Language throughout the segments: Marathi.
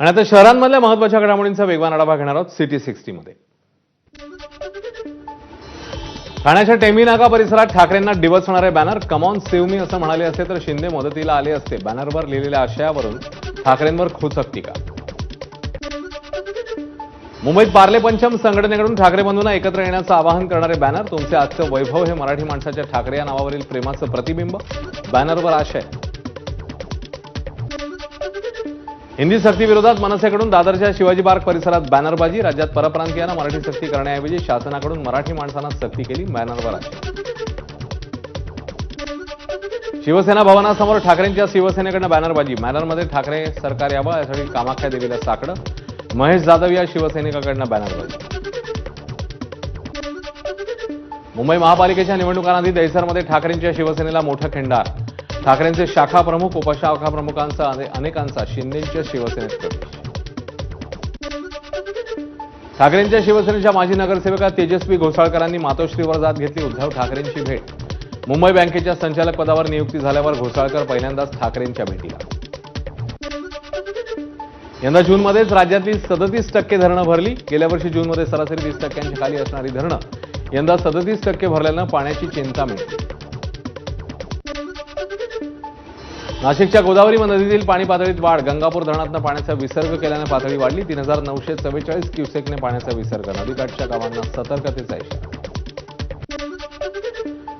आणि आता शहरांमधल्या महत्त्वाच्या घडामोडींचा वेगवान आढावा घेणार आहोत सिटी सिक्स्टीमध्ये. ठाण्याच्या टेमीनाका परिसरात ठाकरेंना डिवचणारे banner come on save me असं म्हणाले असते तर शिंदे मदतीला आले असते. बॅनरवर लिहिलेल्या आशयावरून ठाकरेंवर खुचक टीका. मुंबईत पार्ले पंचम संघटनेकडून ठाकरे बंधूंना एकत्र येण्याचं आवाहन करणारे बॅनर तुमचे आजचं वैभव हे मराठी माणसाच्या ठाकरे या नावावरील प्रेमाचं प्रतिबिंब. बॅनरवर आशय. हिंदी सक्तीविरोधात मनसेकडून दादरच्या शिवाजी पार्क परिसरात बॅनरबाजी राज्यात परप्रांतीयांना मराठी सक्ती करण्याऐवजी शासनाकडून मराठी माणसांना सक्ती केली बॅनरवर शिवसेना भवनासमोर ठाकरेंच्या शिवसेनेकडनं बॅनरबाजी. बॅनरमध्ये ठाकरे सरकार यावं यासाठी कामाख्या देवीला साकडं. महेश जाधव या शिवसैनिकाकडनं बॅनरबाजी. मुंबई महापालिकेच्या निवडणुकांआधी दहिसरमध्ये ठाकरेंच्या शिवसेनेला मोठं खिंडार. ठाकरेंचे शाखा प्रमुख उपशाखा प्रमुखांचा अनेकांचा शिंदेच्या शिवसेनेत प्रवेश ठाकरेंच्या शिवसेनेच्या माजी नगरसेविका तेजस्वी घोसाळकरांनी मातोश्रीवर जात घेतली उद्धव ठाकरेंची भेट. मुंबई बँकेच्या संचालक पदावर नियुक्ती झाल्यावर घोसाळकर पहिल्यांदाच ठाकरेंच्या भेटीला. यंदा जूनमध्येच राज्यातली सदतीस टक्के धरणं भरली. गेल्या वर्षी जूनमध्ये सरासरी वीस टक्क्यांच्या खाली असणारी धरणं यंदा सदतीस टक्के भरल्यानं पाण्याची चिंता मिळते नाशिकच्या गोदावरी नदीतील पाणी पातळीत वाढ. गंगापूर धरणातनं पाण्याचा विसर्ग केल्यानं पातळी वाढली. तीन हजार नऊशे चव्वेचाळीस क्युसेकने पाण्याचा विसर्ग. नदीकाठच्या गावांना सतर्कतेचा इशारा.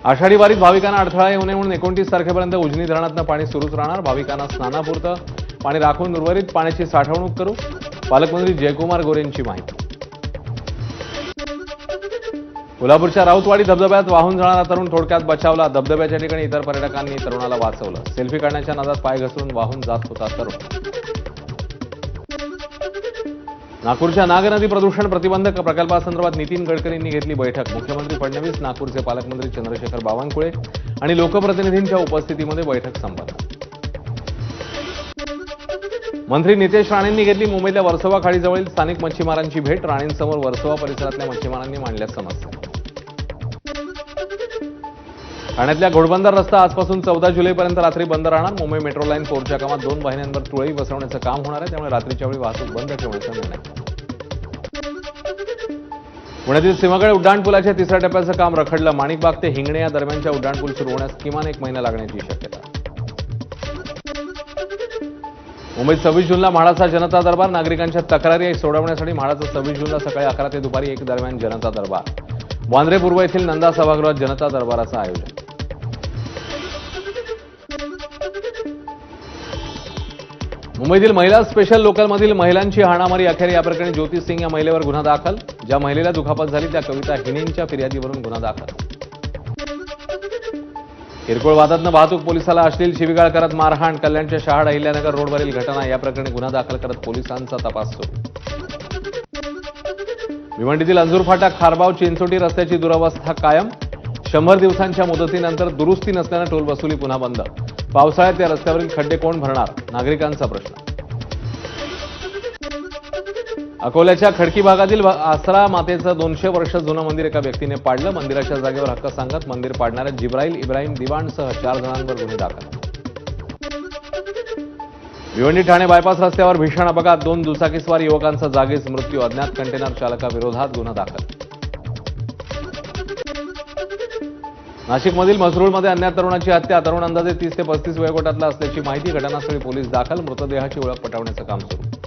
आषाढी वारीत भाविकांना अडथळा येऊ नये म्हणून एकोणतीस तारखेपर्यंत उजनी धरणातनं पाणी सुरूच राहणार. भाविकांना स्नानापुरतं पाणी राखून उर्वरित पाण्याची साठवणूक करू. पालकमंत्री जयकुमार गोरेंची माहिती. कोल्हापूरच्या राऊतवाडी धबधब्यात वाहून जाणारा तरुण थोडक्यात बचावला. धबधब्याच्या ठिकाणी इतर पर्यटकांनी तरुणाला वाचवलं. सेल्फी काढण्याच्या नादात पाय घसरून वाहून जात होता तरुण. नागपूरच्या नाग नदी प्रदूषण प्रतिबंधक प्रकल्पासंदर्भात नितीन गडकरींनी घेतली बैठक. मुख्यमंत्री फडणवीस नागपूरचे पालकमंत्री चंद्रशेखर बावनकुळे आणि लोकप्रतिनिधींच्या उपस्थितीमध्ये बैठक संपन्न. मंत्री नितेश राणेंनी घेतली मुंबईतल्या वर्सोवा खाडीजवळील स्थानिक मच्छीमारांची भेट. राणेंसमोर वर्सोवा परिसरातल्या मच्छीमारांनी मांडल्या समस्या. ठाण्यातल्या घोडबंदर रस्ता आजपासून चौदा जुलैपर्यंत रात्री बंद राहणार. मुंबई मेट्रो लाईन फोरच्या कामात दोन वाहिन्यांवर तुळई बसवण्याचं काम होणार आहे. त्यामुळे रात्रीच्या वेळी वाहतूक बंद ठेवण्याचा निर्णय. पुण्यातील सिंहगड उड्डाणपुलाच्या तिसऱ्या टप्प्याचं काम रखडलं. माणिकबाग ते हिंगणे या दरम्यानच्या उड्डाणपूल सुरू होण्यास किमान एक महिना लागण्याची शक्यता. मुंबईत सव्वीस जूनला म्हाडाचा जनता दरबार. नागरिकांच्या तक्रारी सोडवण्यासाठी म्हाडाचा सव्वीस जूनला सकाळी अकरा ते दुपारी एक दरम्यान जनता दरबार. वांद्रे पूर्व येथील नंदा सभागृहात जनता दरबाराचं आयोजन. मुंबईतील महिला स्पेशल लोकलमधील महिलांची हाणामारी अखेर या प्रकरणी ज्योती सिंग या महिलेवर गुन्हा दाखल. ज्या महिलेला दुखापत झाली त्या कविता हिनेंच्या फिर्यादीवरून गुन्हा दाखल. किरकोळ वादातनं वाहतूक पोलिसाला अश्लील शिवीगाळ करत मारहाण कल्याणच्या शहाड अहिल्यानगर रोडवरील घटना या प्रकरणी गुन्हा दाखल करत पोलिसांचा तपास सुरू. भिवंडीतील अंजूर फाटा खारबाव चिंचोटी रस्त्याची दुरवस्था कायम. शंभर दिवसांच्या मुदतीनंतर दुरुस्ती नसल्यानं टोल वसुली पुन्हा बंद. पावसाळ्यात या रस्त्यावरील खड्डे कोण भरणार? नागरिकांचा प्रश्न. अकोल्याच्या खडकी भागातील आसरा मातेचं दोनशे वर्ष जुनं मंदिर एका व्यक्तीने पाडलं. मंदिराच्या जागेवर हक्क सांगत मंदिर पाडणाऱ्या जिब्राईल इब्राहिम दिवाणसह चार जणांवर गुन्हे दाखल. भिवंडी ठाणे बायपास रस्त्यावर भीषण अपघात. दोन दुचाकीस्वार युवकांचा जागीच मृत्यू. अज्ञात कंटेनर चालकाविरोधात गुन्हा दाखल. नाशिकमधील मसरूळमध्ये अन्य तरुणाची हत्या. तरुण अंदाजे तीस ते पस्तीस वयोगटातला असल्याची माहिती घटनास्थळी पोलीस दाखल. मृतदेहाची ओळख पटवण्याचं काम सुरू.